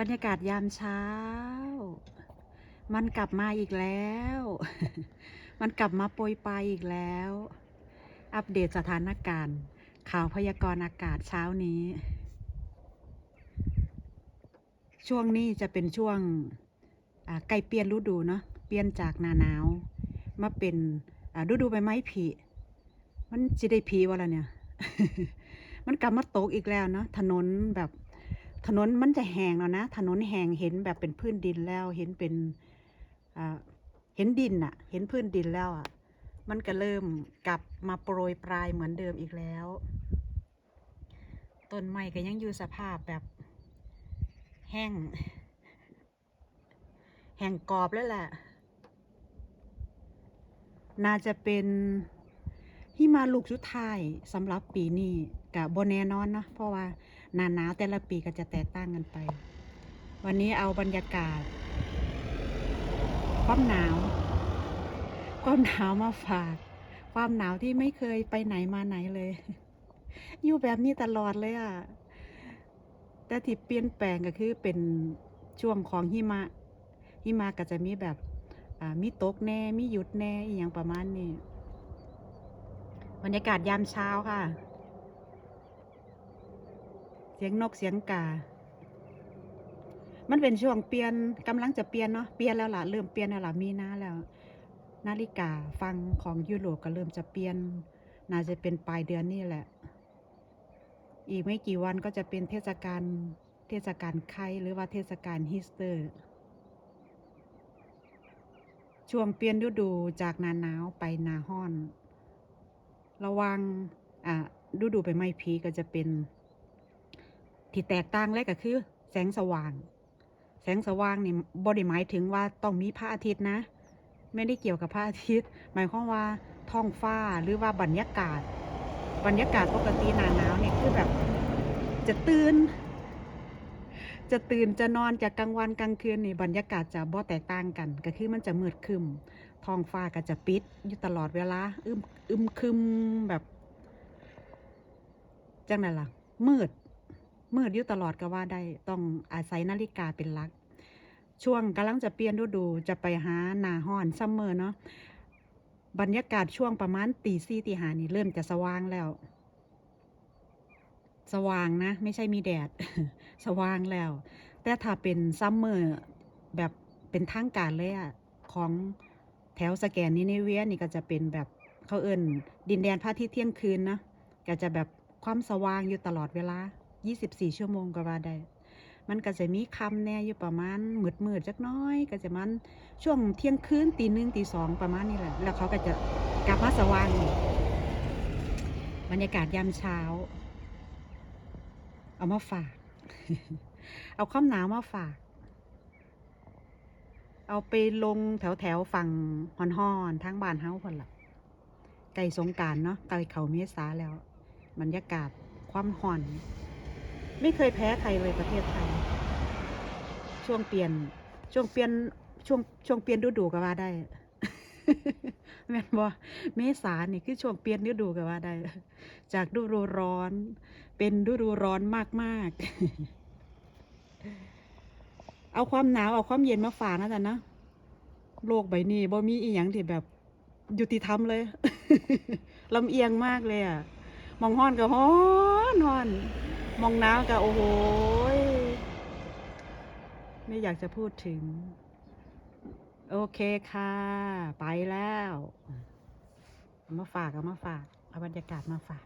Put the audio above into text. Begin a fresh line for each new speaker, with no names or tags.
บรรยากาศยามเช้า มันกลับมาอีกแล้ว มันกลับมาโปรยปลายอีกแล้ว อัปเดตสถานการณ์ ข่าวพยากรณ์อากาศเช้านี้ ช่วงนี้จะเป็นช่วงอ่าใกล้เปลี่ยนฤดูเนาะ เปลี่ยนจากหนาหนาว มาเป็นอ่าฤดูใบไม้ผลิมันจะได้ผลิวะละเนี่ย มันกลับมาตกอีกแล้วเนาะ ถนนแบบ ถนนมันจะแห้งแล้วนะ ถนนแห้งเห็นแบบเป็นพื้นดินแล้ว เห็นเป็นเห็นดินอะเห็นพื้นดินแล้วอะมันก็เริ่มกลับมาโปรยปลายเหมือนเดิมอีกแล้ว ต้นไม้ก็ยังอยู่สภาพแบบแห้ง แห้งกรอบแล้วแหละ น่าจะเป็น หิมาลูกสุดท้ายสำหรับปีนี้กับโบแน่นอนเนาะเพราะว่าหนาหนาวแต่ละปีก็จะแตกต่างกันไป วันนี้เอาบรรยากาศ ความหนาว ความหนาวมาฝาก ความหนาวที่ไม่เคยไปไหนมาไหนเลย อยู่แบบนี้ตลอดเลยอะ่ะแต่ที่เปลี่ยนแปลงก็คือเป็นช่วงของหิมะหิมะก็จะมีแบบมีตกแน่มีหยุดแน่อหย่างประมาณนี้ บรรยากาศยามเช้าค่ะ เสียงนกเสียงกา มันเป็นช่วงเปลี่ยนกำลังจะเปลี่ยนเนาะ เปลี่ยนแล้วล่ะ เริ่มเปลี่ยนแล้วล่ะ มีนาแล้ว นาฬิกาฟังของยุโรปก็เริ่มจะเปลี่ยน น่าจะเป็นปลายเดือนนี่แหละ อีกไม่กี่วันก็จะเป็นเทศกาล เทศกาลไคหรือว่าเทศกาลฮิสเตอร์ ช่วงเปลี่ยนฤดูจากหนาหนาวไปหนาห้อน ระวังอ่าฤดูไปไม้พีก็จะเป็น ที่แตกต่างเลยก็คือ แสงสว่าง แสงสว่างนี่บริหมายถึงว่าต้องมีพระอาทิตย์นะ ไม่ได้เกี่ยวกับพระอาทิตย์ หมายความว่าท้องฟ้าหรือว่าบรรยากาศ บรรยากาศปกติหนาหนาวเนี่ยคือแบบจะตื่น จะตื่นจะนอนจากกลางวันกลางคืนนี่บรรยากาศจะบ่แตกต่างกัน ก็คือมันจะมืดคึมท้องฟ้าก็จะปิดอยู่ตลอดเวลาอึมอึมคึมแบบจังไดล่ะ มืด มืดอยู่ตลอดก็ว่าได้ต้องอาศัยนาฬิกาเป็นหลัก ช่วงกำลังจะเปลี่ยนฤดูจะไปหาหนาห้อนซัมเมอร์เนาะบรรยากาศช่วงประมาณตีสี่ตีห้านี่เริ่มจะสว่างแล้ว สว่างนะ ไม่ใช่มีแดด สว่างแล้ว แต่ถ้าเป็นซัมเมอร์แบบเป็นทางการเลยอะของแถวสแกนนิเนเวียนี่ก็จะเป็นแบบเขาเอิ้นดินแดนพระอาทิตย์เที่ยงคืนนะก็จะแบบความสว่างอยู่ตลอดเวลา 24 ชั่วโมงก็ว่าได้ มันก็จะมีคำแน่อยู่ประมาณมืดมืดๆจักน้อย ก็จะมันช่วงเที่ยงคืนตีหนึ่งตีสองประมาณนี้แหละ แล้วเขาก็จะกลับมาสว่างบรรยากาศยามเช้า เอามาฝาก เอาข้ามหนาวมาฝาก เอาไปลงแถวแถวๆฝั่งฮอนฮอนทางบ้านเฮาคนละไก่สงการเนาะไก่เขาเมษาแล้ว บรรยากาศความหอน ไม่เคยแพ้ใครเลยประเทศไทย ช่วงเปลี่ยนช่วงเปลี่ยนช่วงช่วงเปลี่ยนฤดูก็ว่าได้ แม่นบ่เมษานี่คือช่วงเปลี่ยนฤดูก็ว่าได้ จากฤดูร้อน เป็นฤดูร้อนมากๆ เอาความหนาวเอาความเย็นมาฝากนะจ๊ะนะโลกใบนี้บ่มีอีหยังที่แบบยุติธรรมเลยลำเอียงมากเลยอะ มองห้อนก็ฮ้อนฮ้อน มองหนาวก็โอ้โห ไม่อยากจะพูดถึง โอเคค่ะ ไปแล้ว เอามาฝาก เอามาฝาก เอาบรรยากาศมาฝาก